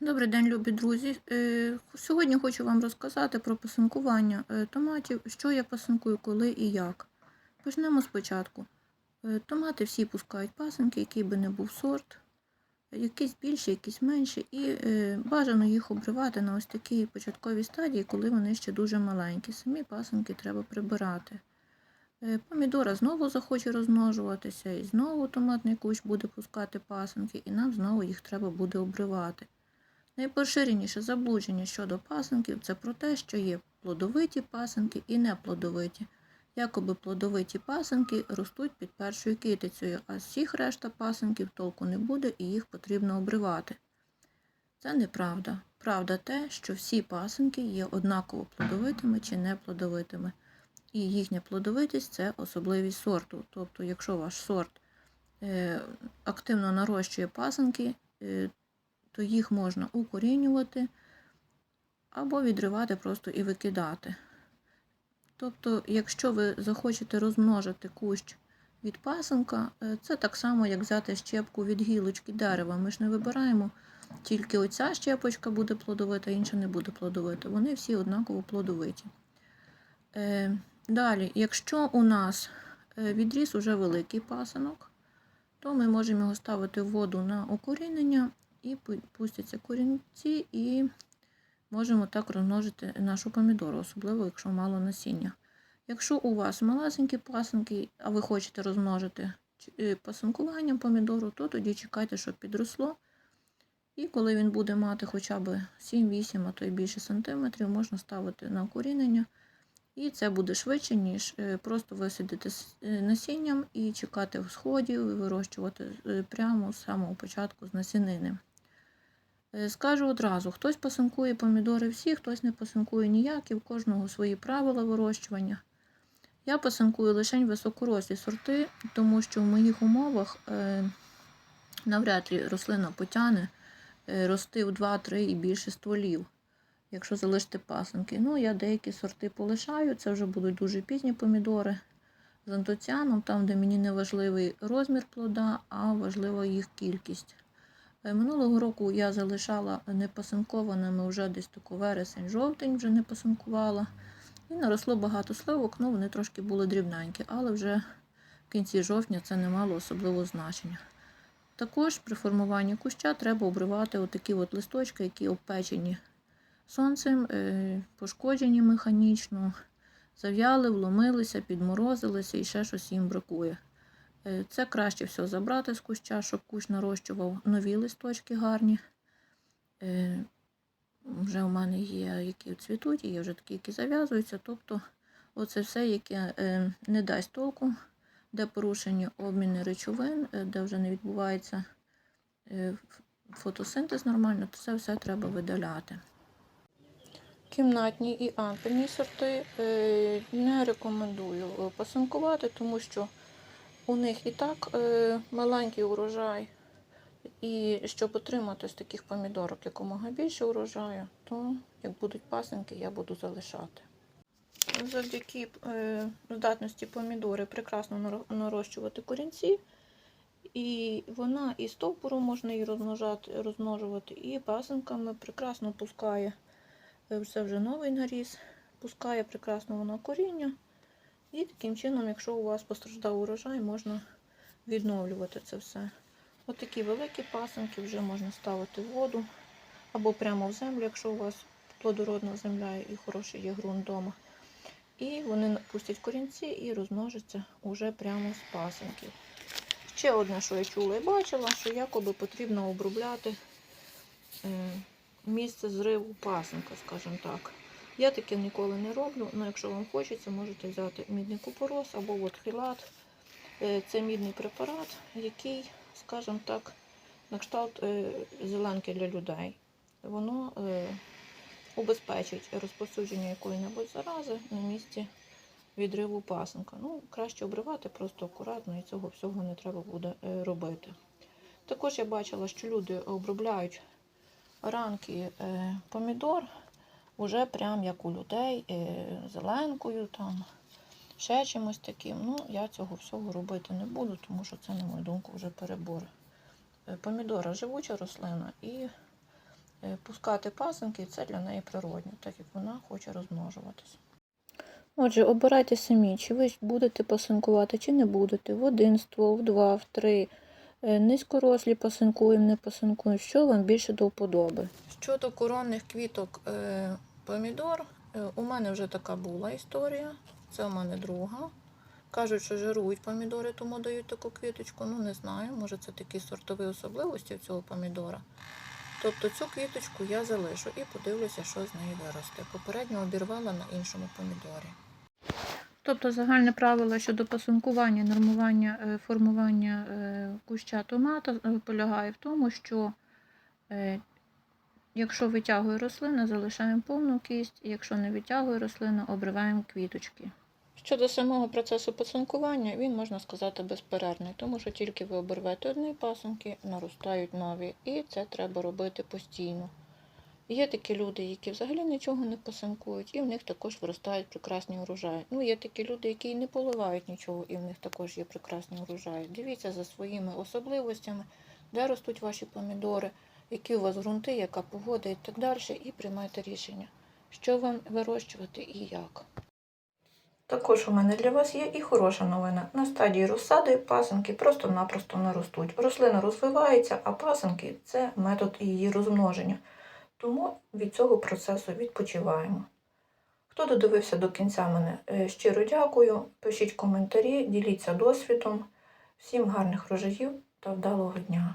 Добрий день, любі друзі. Е, Сьогодні хочу вам розказати про пасинкування е, томатів, що я пасинкую, коли і як. Почнемо спочатку. Е, Томати всі пускають пасинки, який би не був сорт, якісь більші, якісь менші, і бажано їх обривати на ось такій початковій стадії, коли вони ще дуже маленькі. Самі пасинки треба прибирати. Помідора знову захоче розмножуватися, і знову томатний кущ буде пускати пасинки, і нам знову їх треба буде обривати. Найпоширеніше заблудження щодо пасинків це про те, що є плодовиті пасинки і неплодовиті. Якоби плодовиті пасинки ростуть під першою китицею, а з всіх решта пасинків толку не буде і їх потрібно обривати. Це неправда. Правда те, що всі пасинки є однаково плодовитими чи неплодовитими. І їхня плодовитість це особливість сорту. Тобто, якщо ваш сорт е, активно нарощує пасинки, е, то їх можна укорінювати або відривати просто і викидати. Тобто, якщо ви захочете розмножити кущ від пасенка, е, це так само, як взяти щепку від гілочки дерева. Ми ж не вибираємо тільки оця щепочка буде плодовита, інша не буде плодовита. Вони всі однаково плодовиті. Е, Далі, якщо у нас е, відріс уже великий пасинок, то ми можемо його ставити в воду на укорінення і пустяться корінці, і можемо так розмножити нашу помідору, особливо якщо мало насіння. Якщо у вас малесенькі пасинки, а ви хочете розмножити е, пасинкуванням помідору, то тоді чекайте, щоб підросло. І коли він буде мати хоча б 7-8, а то й більше сантиметрів, можна ставити на укорінення. І це буде швидше, ніж е, просто висадити е, насінням і чекати всходів, і вирощувати прямо з самого початку з насінини. Е, Скажу одразу, хтось пасинкує помідори всі, хтось не пасинкує ніякі, в кожного свої правила вирощування. Я пасинкую лише високорослі сорти, тому що в моїх умовах е, навряд ли рослина потягне е, рости в 2-3 і більше стволів, якщо залишити пасинки. Ну, я деякі сорти полишаю, це вже будуть дуже пізні помідори з антоціаном, там, де мені не важливий розмір плода, а важлива їх кількість. Е, Минулого року я залишала непасинкованими вже десь таку вересень-жовтень, вже не пасинкувала. І наросло багато сливок, ну вони трошки були дрібненькі, але вже в кінці жовтня це не мало особливого значення. Також при формуванні куща треба обривати отакі от листочки, які обпечені сонцем, е, пошкоджені механічно, зав'яли, вломилися, підморозилися і ще щось їм бракує. Е, Це краще все забрати з куща, щоб кущ нарощував нові листочки гарні. Е, Вже у мене є, які цвітуть, є вже такі, які зав'язуються. Тобто, оце все, яке е, не дасть толку, де порушені обміни речовин, де вже не відбувається фотосинтез нормально, то це все треба видаляти. Кімнатні і ампельні сорти не рекомендую пасинкувати, тому що у них і так е, маленький урожай. І щоб отримати з таких помідорок якомога більше урожаю, то як будуть пасинки, я буду залишати. Завдяки е, здатності помідори прекрасно нарощувати корінці. І вона і стовбуру можна її розмножати, розмножувати, і пасинками прекрасно пускає. Це вже новий наріс, пускає прекрасно вона коріння. І таким чином, якщо у вас постраждав урожай, можна відновлювати це все. От такі великі пасинки вже можна ставити в воду або прямо в землю, якщо у вас плодородна земля і хороший є ґрунт вдома. І вони пустять корінці і розмножаться уже прямо з пасинків. Ще одне, що я чула і бачила, що якоби потрібно обробляти е, місце зриву пасинка, скажімо так. Я таке ніколи не роблю, але якщо вам хочеться, можете взяти мідний купорос або от хілат. Е, Це мідний препарат, який, скажімо так, на кшталт е, зеленки для людей. Воно е, убезпечить розповсюдження якої-небудь зарази на місці відриву пасенка. Ну, краще обривати просто акуратно і цього всього не треба буде робити. Також я бачила, що люди обробляють ранки помідор уже прям як у людей, зеленкою там, ще чимось таким. Ну, я цього всього робити не буду, тому що це, на мою думку, вже перебор. Е, Помідора живуча рослина і е, пускати пасинки, це для неї природньо, так як вона хоче розмножуватися. Отже, обирайте самі, чи ви будете пасинкувати, чи не будете. В один ствол, в два, в три. Е, Низькорослі пасинкуємо, не пасинкуємо, що вам більше до вподоби. Щодо коронних квіток е, помідор, е, у мене вже така була історія. Це у мене друга. Кажуть, що жирують помідори, тому дають таку квіточку. Ну, не знаю, може це такі сортові особливості цього помідора. Тобто цю квіточку я залишу і подивлюся, що з неї виросте. Попередньо обірвала на іншому помідорі. Тобто загальне правило щодо пасинкування, нормування, е, формування е, куща томата е, полягає в тому, що якщо витягує рослина, залишаємо повну кість, якщо не витягує рослина, обриваємо квіточки. Щодо самого процесу пасинкування, він можна сказати безперервний, тому що тільки ви обервете одні пасинки, наростають нові, і це треба робити постійно. Є такі люди, які взагалі нічого не пасинкують, і в них також виростають прекрасні урожаї. Ну, є такі люди, які не поливають нічого, і в них також є прекрасні урожаї. Дивіться за своїми особливостями, де ростуть ваші помідори, які у вас ґрунти, яка погода і так далі, і приймайте рішення, що вам вирощувати і як. Також у мене для вас є і хороша новина. На стадії розсади пасинки просто-напросто не ростуть. Рослина розвивається, а пасинки це метод її розмноження. Тому від цього процесу відпочиваємо. Хто додивився до кінця мене, е, щиро дякую. Пишіть коментарі, діліться досвідом. Всім гарних рожаїв та вдалого дня!